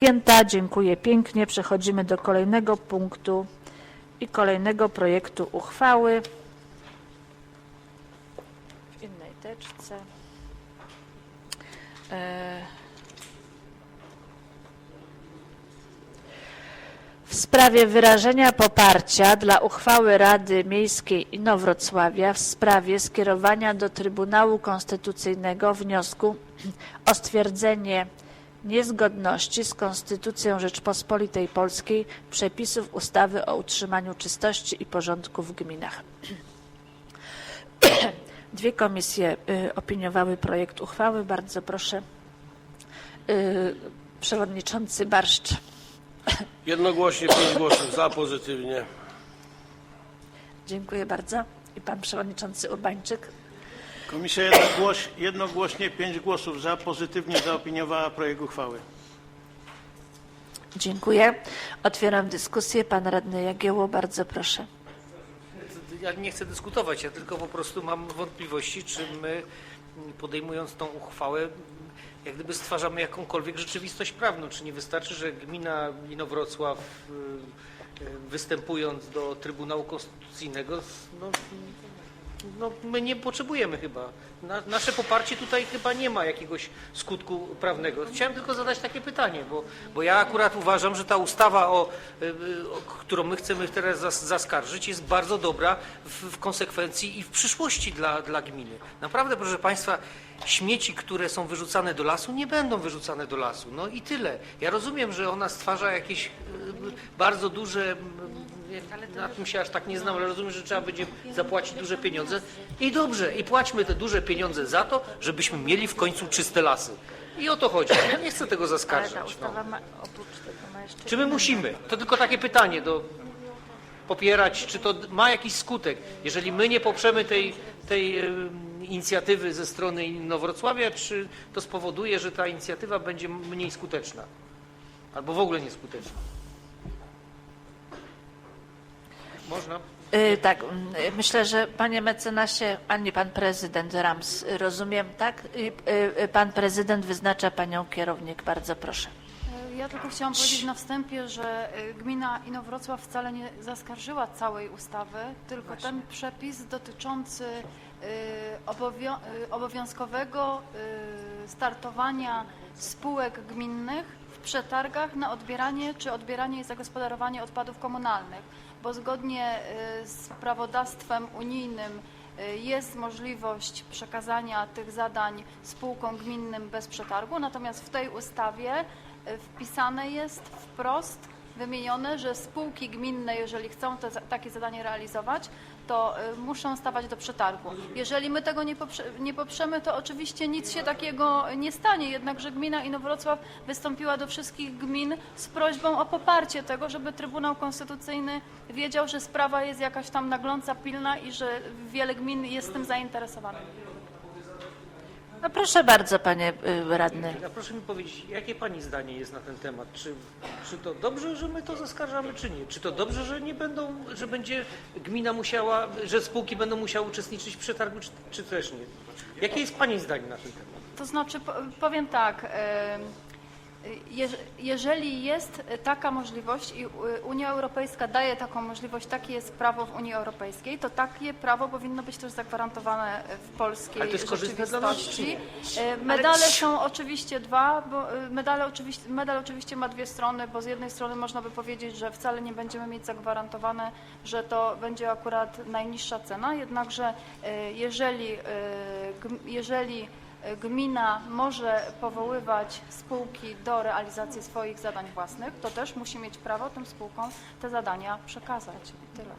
Pięta, dziękuję pięknie. Przechodzimy do kolejnego punktu i kolejnego projektu uchwały. W innej teczce. E, W sprawie wyrażenia poparcia dla uchwały Rady Miejskiej Inowrocławia w sprawie skierowania do Trybunału Konstytucyjnego wniosku o stwierdzenie niezgodności z Konstytucją Rzeczpospolitej Polskiej przepisów ustawy o utrzymaniu czystości i porządku w gminach. Dwie komisje y, opiniowały projekt uchwały. Bardzo proszę, y, przewodniczący Barszcz. Jednogłośnie pięć głosów za pozytywnie. Dziękuję bardzo. I pan przewodniczący Urbańczyk. Komisja jednogłoś, jednogłośnie pięć głosów za pozytywnie zaopiniowała projekt uchwały. Dziękuję. Otwieram dyskusję. Pan radny Jagiełło, bardzo proszę. Ja nie chcę dyskutować, ja tylko po prostu mam wątpliwości, czy my podejmując tą uchwałę, jak gdyby stwarzamy jakąkolwiek rzeczywistość prawną. Czy nie wystarczy, że gmina Inowrocław y, y, występując do Trybunału Konstytucyjnego, no, no my nie potrzebujemy chyba. Na, nasze poparcie tutaj chyba nie ma jakiegoś skutku prawnego. Chciałem tylko zadać takie pytanie, bo, bo ja akurat uważam, że ta ustawa, o, y, o którą my chcemy teraz zas, zaskarżyć, jest bardzo dobra w, w konsekwencji i w przyszłości dla, dla gminy. Naprawdę, proszę Państwa, śmieci, które są wyrzucane do lasu, nie będą wyrzucane do lasu. No i tyle. Ja rozumiem, że ona stwarza jakieś y, bardzo duże ja na tym się aż tak nie znam, ale rozumiem, że trzeba będzie zapłacić duże pieniądze. I dobrze, i płaćmy te duże pieniądze za to, żebyśmy mieli w końcu czyste lasy. I o to chodzi. Ja nie chcę tego Ale ta zaskarżać. No. ustawa ma oprócz tego ma jeszcze... Czy my inne- musimy? To tylko takie pytanie do popierać, czy to ma jakiś skutek. Jeżeli my nie poprzemy tej, tej em, inicjatywy ze strony Inowrocławia, czy to spowoduje, że ta inicjatywa będzie mniej skuteczna? Albo w ogóle nieskuteczna? Można? Y, tak, mm, y, myślę, że panie mecenasie, a nie pan prezydent Rams, rozumiem, tak? Y, y, y, Pan prezydent wyznacza panią kierownik, bardzo proszę. Ja tylko chciałam powiedzieć na wstępie, że y, gmina Inowrocław wcale nie zaskarżyła całej ustawy, tylko ten przepis dotyczący y, obowio- y, obowiązkowego y, startowania spółek gminnych przetargach na odbieranie czy odbieranie i zagospodarowanie odpadów komunalnych, bo zgodnie y, z prawodawstwem unijnym y, jest możliwość przekazania tych zadań spółkom gminnym bez przetargu, natomiast w tej ustawie y, wpisane jest wprost wymienione, że spółki gminne, jeżeli chcą te, takie zadanie realizować, to y, muszą stawać do przetargu. Jeżeli my tego nie, poprze, nie poprzemy, to oczywiście nic się takiego nie stanie, jednakże gmina Inowrocław wystąpiła do wszystkich gmin z prośbą o poparcie tego, żeby Trybunał Konstytucyjny wiedział, że sprawa jest jakaś tam nagląca, pilna i że wiele gmin jest tym zainteresowanych. No proszę bardzo, panie y, radny. A proszę mi powiedzieć, jakie Pani zdanie jest na ten temat? Czy, czy to dobrze, że my to zaskarżamy, czy nie? Czy to dobrze, że nie będą, że będzie gmina musiała, że spółki będą musiały uczestniczyć w przetargu, czy, czy też nie? Jakie jest Pani zdanie na ten temat? To znaczy, po- powiem tak, em, jeżeli jest taka możliwość i Unia Europejska daje taką możliwość, takie jest prawo w Unii Europejskiej, to takie prawo powinno być też zagwarantowane w polskiej Ale to jest nas, rzeczywistości. czy E, Medale są oczywiście dwa, bo e, medale oczywiście, medal oczywiście ma dwie strony, bo z jednej strony można by powiedzieć, że wcale nie będziemy mieć zagwarantowane, że to będzie akurat najniższa cena, jednakże e, jeżeli, jeżeli gmina może powoływać spółki do realizacji swoich zadań własnych, to też musi mieć prawo tym spółkom te zadania przekazać. I tyle.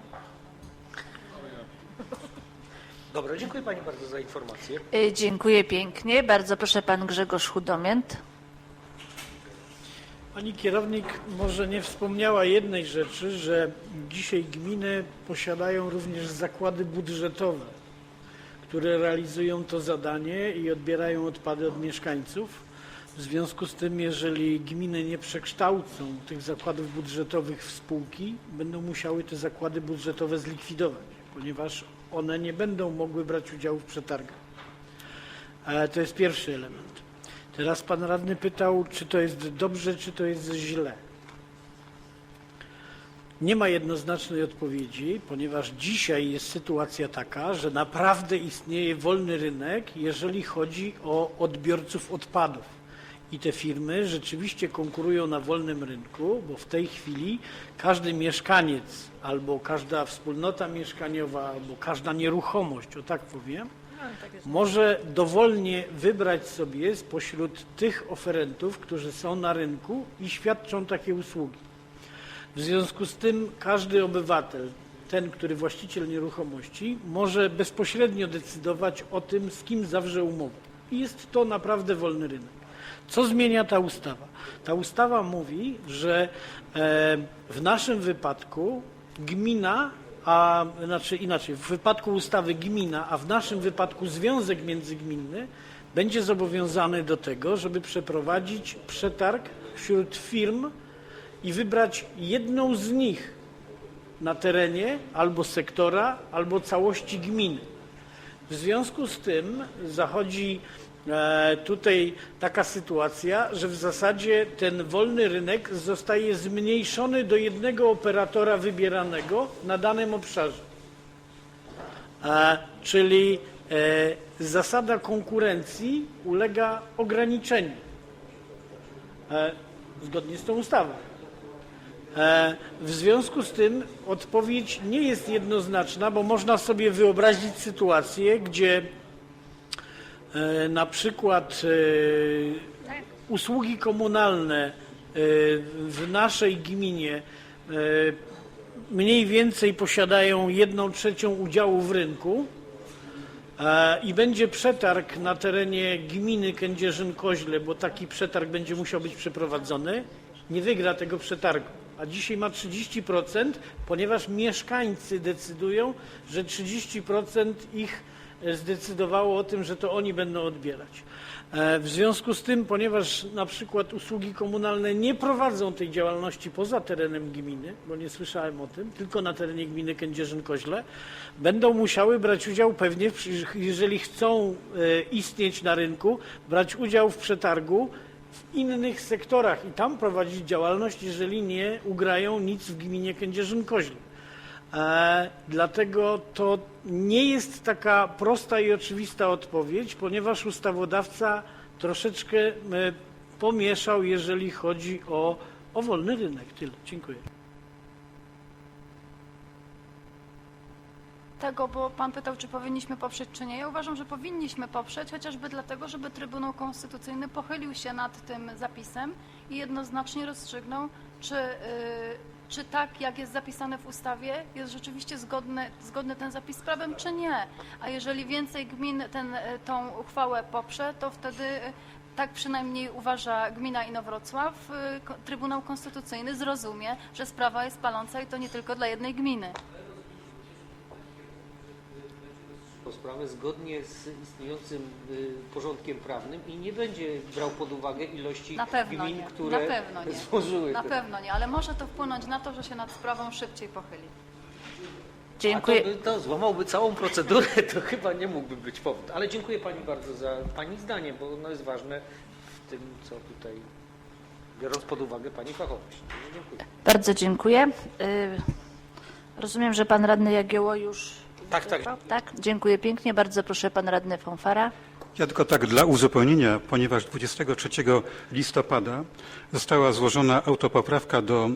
Dobra, dziękuję Pani bardzo za informację. Y, Dziękuję pięknie. Bardzo proszę pan Grzegorz Chudomięt. Pani kierownik może nie wspomniała jednej rzeczy, że dzisiaj gminy posiadają również zakłady budżetowe, które realizują to zadanie i odbierają odpady od mieszkańców. W związku z tym, jeżeli gminy nie przekształcą tych zakładów budżetowych w spółki, będą musiały te zakłady budżetowe zlikwidować, ponieważ one nie będą mogły brać udziału w przetargach. E, To jest pierwszy element. Teraz pan radny pytał, czy to jest dobrze, czy to jest źle. Nie ma jednoznacznej odpowiedzi, ponieważ dzisiaj jest sytuacja taka, że naprawdę istnieje wolny rynek, jeżeli chodzi o odbiorców odpadów. I te firmy rzeczywiście konkurują na wolnym rynku, bo w tej chwili każdy mieszkaniec albo każda wspólnota mieszkaniowa, albo każda nieruchomość, o tak powiem, może dowolnie wybrać sobie spośród tych oferentów, którzy są na rynku i świadczą takie usługi. W związku z tym każdy obywatel, ten, który właściciel nieruchomości, może bezpośrednio decydować o tym, z kim zawrze umowę. I jest to naprawdę wolny rynek. Co zmienia ta ustawa? Ta ustawa mówi, że e, w naszym wypadku gmina, a znaczy inaczej, w wypadku ustawy gmina, a w naszym wypadku związek międzygminny będzie zobowiązany do tego, żeby przeprowadzić przetarg wśród firm i wybrać jedną z nich na terenie albo sektora, albo całości gminy. W związku z tym zachodzi e, tutaj taka sytuacja, że w zasadzie ten wolny rynek zostaje zmniejszony do jednego operatora wybieranego na danym obszarze. E, Czyli e, zasada konkurencji ulega ograniczeniu zgodnie z tą ustawą. E, W związku z tym odpowiedź nie jest jednoznaczna, bo można sobie wyobrazić sytuację, gdzie e, na przykład e, usługi komunalne w naszej gminie mniej więcej posiadają jedną trzecią udziału w rynku i będzie przetarg na terenie gminy Kędzierzyn-Koźle, bo taki przetarg będzie musiał być przeprowadzony, nie wygra tego przetargu. A dzisiaj ma 30%, ponieważ mieszkańcy decydują, że 30% ich e, zdecydowało o tym, że to oni będą odbierać. E, W związku z tym, ponieważ na przykład usługi komunalne nie prowadzą tej działalności poza terenem gminy, bo nie słyszałem o tym, tylko na terenie gminy Kędzierzyn-Koźle, będą musiały brać udział pewnie, jeżeli chcą e, istnieć na rynku, brać udział w przetargu w innych sektorach i tam prowadzić działalność, jeżeli nie ugrają nic w gminie Kędzierzyn-Koźle. E, dlatego to nie jest taka prosta i oczywista odpowiedź, ponieważ ustawodawca troszeczkę e, pomieszał, jeżeli chodzi o, o wolny rynek. Tyle. Dziękuję. Tego, bo pan pytał, czy powinniśmy poprzeć, czy nie. Ja uważam, że powinniśmy poprzeć, chociażby dlatego, żeby Trybunał Konstytucyjny pochylił się nad tym zapisem i jednoznacznie rozstrzygnął, czy, y, czy tak, jak jest zapisane w ustawie, jest rzeczywiście zgodny, zgodny ten zapis z prawem, czy nie. A jeżeli więcej gmin ten, y, tą uchwałę poprze, to wtedy y, tak przynajmniej uważa gmina Inowrocław, Trybunał Konstytucyjny zrozumie, że sprawa jest paląca i to nie tylko dla jednej gminy. Tą sprawę zgodnie z istniejącym y, porządkiem prawnym i nie będzie brał pod uwagę ilości Na pewno gmin, nie. które na pewno nie. złożyły Na te- pewno nie, ale może to wpłynąć na to, że się nad sprawą szybciej pochyli. Dziękuję. A to, by, to złamałby całą procedurę, to chyba nie mógłby być powód. Ale dziękuję Pani bardzo za Pani zdanie, bo ono jest ważne w tym, co tutaj, biorąc pod uwagę Pani fachowość. Dziękuję. Bardzo dziękuję. Y, Rozumiem, że pan radny Jagieło już. Tak, tak. Tak, dziękuję pięknie. Bardzo proszę pan radny Fonfara. Ja tylko tak dla uzupełnienia, ponieważ 23 listopada została złożona autopoprawka do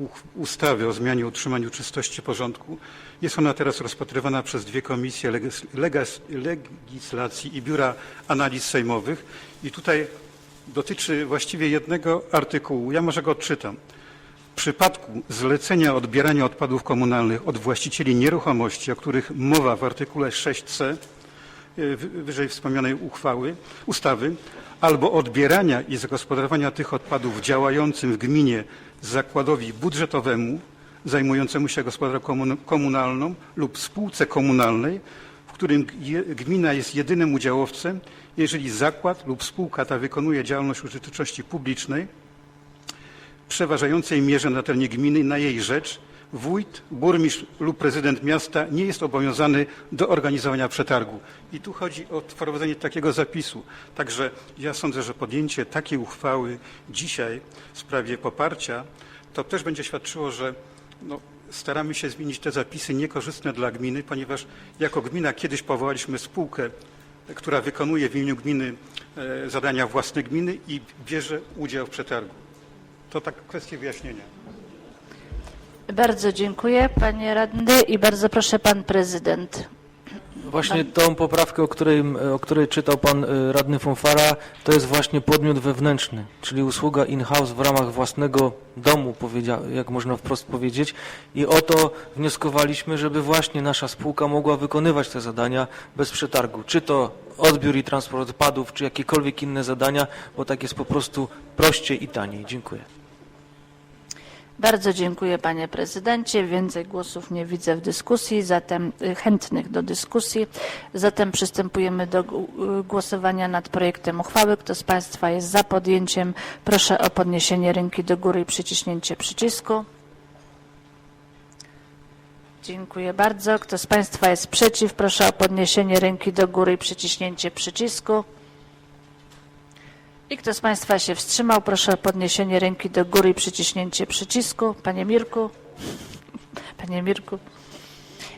uch- ustawy o zmianie utrzymaniu czystości porządku. Jest ona teraz rozpatrywana przez dwie komisje legis- legas- legislacji i biura analiz sejmowych i tutaj dotyczy właściwie jednego artykułu. Ja może go odczytam. Przypadku zlecenia odbierania odpadów komunalnych od właścicieli nieruchomości, o których mowa w artykule 6c y, wy- wyżej wspomnianej uchwały, ustawy, albo odbierania i zagospodarowania tych odpadów działającym w gminie zakładowi budżetowemu zajmującemu się gospodarką komun- komunalną lub spółce komunalnej, w którym gmina jest jedynym udziałowcem, jeżeli zakład lub spółka ta wykonuje działalność użyteczności publicznej, przeważającej mierze na terenie gminy na jej rzecz wójt, burmistrz lub prezydent miasta nie jest obowiązany do organizowania przetargu. I tu chodzi o wprowadzenie takiego zapisu. Także ja sądzę, że podjęcie takiej uchwały dzisiaj w sprawie poparcia to też będzie świadczyło, że no, staramy się zmienić te zapisy niekorzystne dla gminy, ponieważ jako gmina kiedyś powołaliśmy spółkę, która wykonuje w imieniu gminy e, zadania własne gminy i bierze udział w przetargu. To tak kwestia wyjaśnienia. Bardzo dziękuję panie radny i bardzo proszę pan prezydent. Właśnie tą poprawkę, o której, o której czytał pan y, radny Fonfara, to jest właśnie podmiot wewnętrzny, czyli usługa in-house w ramach własnego domu, powiedzia- jak można wprost powiedzieć. I o to wnioskowaliśmy, żeby właśnie nasza spółka mogła wykonywać te zadania bez przetargu. Czy to odbiór i transport odpadów, czy jakiekolwiek inne zadania, bo tak jest po prostu prościej i taniej. Dziękuję. Bardzo dziękuję panie prezydencie. Więcej głosów nie widzę w dyskusji, zatem y, chętnych do dyskusji. Zatem przystępujemy do y, głosowania nad projektem uchwały. Kto z państwa jest za podjęciem, proszę o podniesienie ręki do góry i przyciśnięcie przycisku. Dziękuję bardzo. Kto z państwa jest przeciw, proszę o podniesienie ręki do góry i przyciśnięcie przycisku. I kto z Państwa się wstrzymał, proszę o podniesienie ręki do góry i przyciśnięcie przycisku. Panie Mirku. Panie Mirku.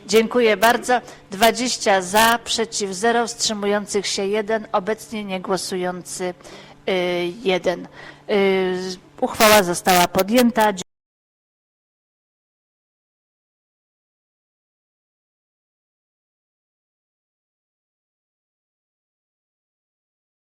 Dziękuję bardzo. 20 za, przeciw 0, wstrzymujących się 1, obecnie niegłosujący 1. Uchwała została podjęta.